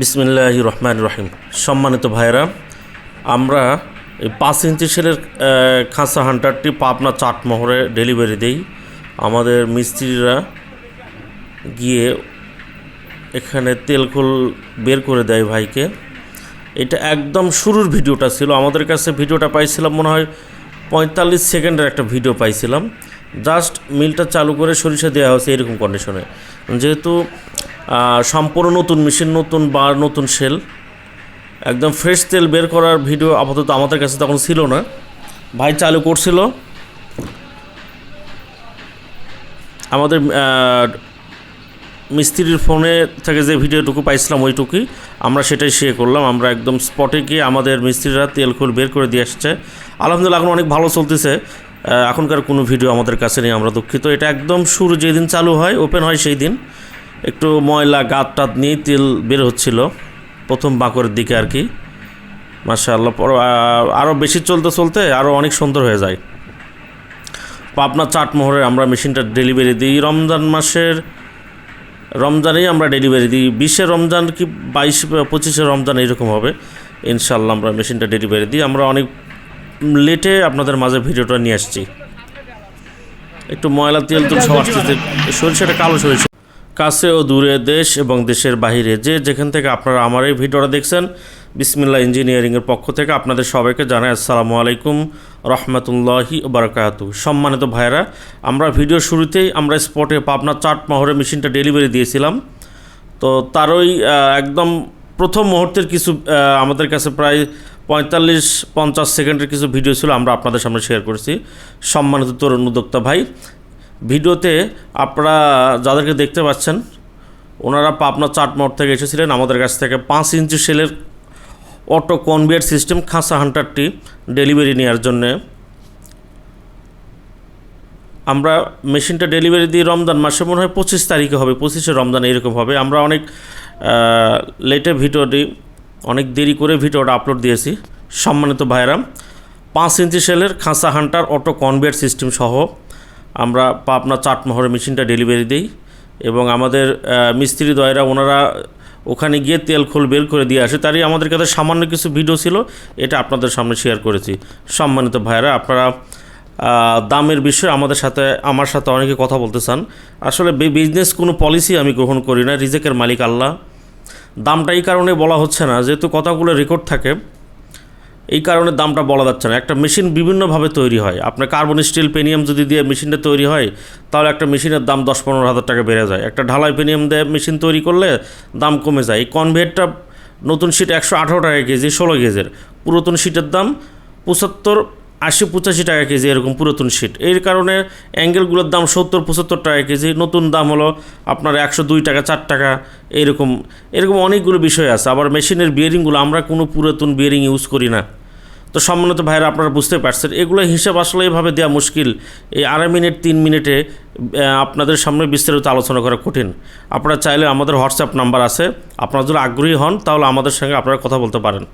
বিসমিল্লাহ রহমান রহিম সম্মানিত ভাইরা আমরা এই পাঁচ ইঞ্চি সেলের খাঁচা হান্টারটি পাবনা চাটমোহরে ডেলিভারি দেই। আমাদের মিস্ত্রিরা গিয়ে এখানে তেলখোল বের করে দেয় ভাইকে। এটা একদম শুরুর ভিডিওটা ছিল। আমাদের কাছে ভিডিওটা পাইছিলাম, মনে হয় পঁয়তাল্লিশ সেকেন্ডের একটা ভিডিও পাইছিলাম। জাস্ট মিলটা চালু করে সরিষা দেওয়া হয়েছে এরকম কন্ডিশনে যেহেতু সম্পূর্ণ নতুন মেশিন নতুন বার নতুন সেল একদম ফ্রেশ তেল বের করার ভিডিও আপাতত আমাদের কাছে তখন ছিল না। ভাই চালু করছিল। আমাদের মিস্ত্রির ফোনে থেকে যে ভিডিওটুকু পাইছিলাম ওইটুকুই আমরা সেটাই শেয়ার করলাম। আমরা একদম স্পটে গিয়ে আমাদের মিস্ত্রিরা তেল খোল বের করে দিয়ে আসছে। আলহামদুলিল্লাহ এখন অনেক ভালো চলতেছে। এখনকার কোনো ভিডিও আমাদের কাছে নেই, আমরা দুঃখিত। এটা একদম শুরু যেদিন চালু হয় ওপেন হয় সেই দিন। একটু ময়লা গাত টাত নিয়ে তেল বের হচ্ছিল, প্রথম বাঁকরের দিকে আর কি। মাশাআল্লাহ, পর আরও বেশি চলতে চলতে আরও অনেক সুন্দর হয়ে যায়। পাবনা চাটমোহরে আমরা মেশিনটা ডেলিভারি দিই। রমজান মাসের, রমজানেই আমরা ডেলিভারি দিই। বিশে রমজান কি বাইশ, পঁচিশে রমজান এরকম হবে। ইনশাল্লাহ আমরা মেশিনটা ডেলিভারি দিই। আমরা অনেক লেটে আপনাদের মাঝে ভিডিওটা নিয়ে আসছি। একটু ময়লা, তেল তুল সব সরিষাটা কালো সরিষা। কাছে ও দূরে দেশ এবং দেশের বাইরে যে যেখান থেকে আপনারা আমার এই ভিডিওটা দেখছেন বিসমিল্লা ইঞ্জিনিয়ারিংয়ের পক্ষ থেকে আপনাদের সবাইকে জানাই আসসালামু আলাইকুম রহমতুল্লাহি বারকাতু সম্মানিত ভাইরা আমরা ভিডিও শুরুতেই আমরা স্পটে পাবনা চাট মহরে মেশিনটা ডেলিভারি দিয়েছিলাম। তো তারই একদম প্রথম মুহূর্তের কিছু আমাদের কাছে প্রায় পঁয়তাল্লিশ পঞ্চাশ সেকেন্ডের কিছু ভিডিও ছিল, আমরা আপনাদের সামনে শেয়ার করেছি। সম্মানিত তরুণ উদ্যোক্তা ভাই ভিডিওতে আপনারা যাদেরকে দেখতে পাচ্ছেন, ওনারা পাবনা চাটমোড় থেকে এসেছিলেন আমাদের কাছ থেকে। পাঁচ ইঞ্চি সেলের অটো কনভিয়ার সিস্টেম খাঁসা হান্টারটি ডেলিভারি নেওয়ার জন্যে। আমরা মেশিনটা ডেলিভারি দিই রমজান মাসে মনে হয় পঁচিশ তারিখে হবে, পঁচিশে রমজান এরকম হবে। আমরা অনেক লেটে ভিডিওটি, অনেক দেরি করে ভিডিওটা আপলোড দিয়েছি। সম্মানিত ভাইরাম পাঁচ ইঞ্চি সেলের খাঁসা হান্টার অটো কনভিয়ার সিস্টেম সহ আমরা পাবনা চাটমোহরে মেশিনটা ডেলিভারি দিই এবং আমাদের মিস্ত্রি দয়রা ওনারা ওখানে গিয়ে তেল খোল বের করে দিয়ে আসে। তারই আমাদের কাছে সামান্য কিছু ভিডিও ছিল, এটা আপনাদের সামনে শেয়ার করেছি। সম্মানিত ভাইরা আপনারা দামের বিষয়ে আমাদের সাথে, আমার সাথে অনেকে কথা বলতে চান। আসলে বিজনেস কোনো পলিসি আমি গ্রহণ করি না, রিজেকের মালিক আল্লাহ। দামটা এই কারণে বলা হচ্ছে না, যেহেতু কথাগুলো রেকর্ড থাকে। এই কারণে দামটা বলা যাচ্ছে না। একটা মেশিন বিভিন্নভাবে তৈরি হয়। আপনার কার্বন স্টিল পেনিয়াম যদি দিয়ে মেশিনটা তৈরি হয়, তাহলে একটা মেশিনের দাম দশ পনেরো হাজার টাকা বেড়ে যায়। একটা ঢালাই পেনিয়াম দিয়ে মেশিন তৈরি করলে দাম কমে যায়। এই কনভেটটা নতুন সিট একশো আঠারো টাকা কেজি, ষোলো কেজির। পুরাতন সিটের দাম পঁচাত্তর, আশি, পঁচাশি টাকা কেজি এরকম পুরাতন শিট। এর কারণে অ্যাঙ্গেলগুলোর দাম সত্তর, পঁচাত্তর টাকা কেজি। নতুন দাম হলো আপনার একশো দুই টাকা, চার টাকা এরকম। এরকম অনেকগুলো বিষয় আছে। আবার মেশিনের বিয়ারিংগুলো আমরা কোনো পুরাতন বিয়ারিং ইউজ করি না। তো সম্মানিত ভাইরা, আপনারা বুঝতে পারছেন, এগুলো হিসাব আসলে এভাবে দেওয়া মুশকিল। এই আড়াই মিনিট, তিন মিনিটে আপনাদের সামনে বিস্তারিত আলোচনা করা কঠিন। আপনারা চাইলে আমাদের হোয়াটসঅ্যাপ নাম্বার আছে। আপনারা যদি আগ্রহী হন, তাহলে আমাদের সঙ্গে আপনারা কথা বলতে পারেন।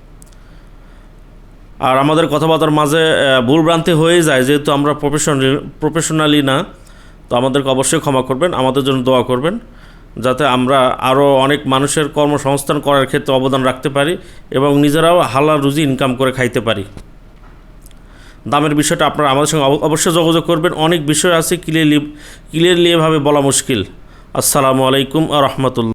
আর আমাদের কথাবার্তার মাঝে ভুলভ্রান্তি হয়ে যায়, যেহেতু আমরা প্রফেশনালি প্রফেশনালি না, তো আমাদেরকে অবশ্যই ক্ষমা করবেন। আমাদের জন্য দোয়া করবেন। যাতে আমরা আরও অনেক মানুষের কর্মসংস্থান করার ক্ষেত্রে অবদান রাখতে পারি এবং নিজেরাও হালাল রুজি ইনকাম করে খাইতে পারি। দামের বিষয়টা আপনারা আমাদের সঙ্গে অব- অবশ্যই যোগাযোগ করবেন। অনেক বিষয় আছে ক্লিয়ারলি ক্লিয়ারলি এভাবে বলা মুশকিল। আসসালামু আলাইকুম আ রহমতুল্লাহ।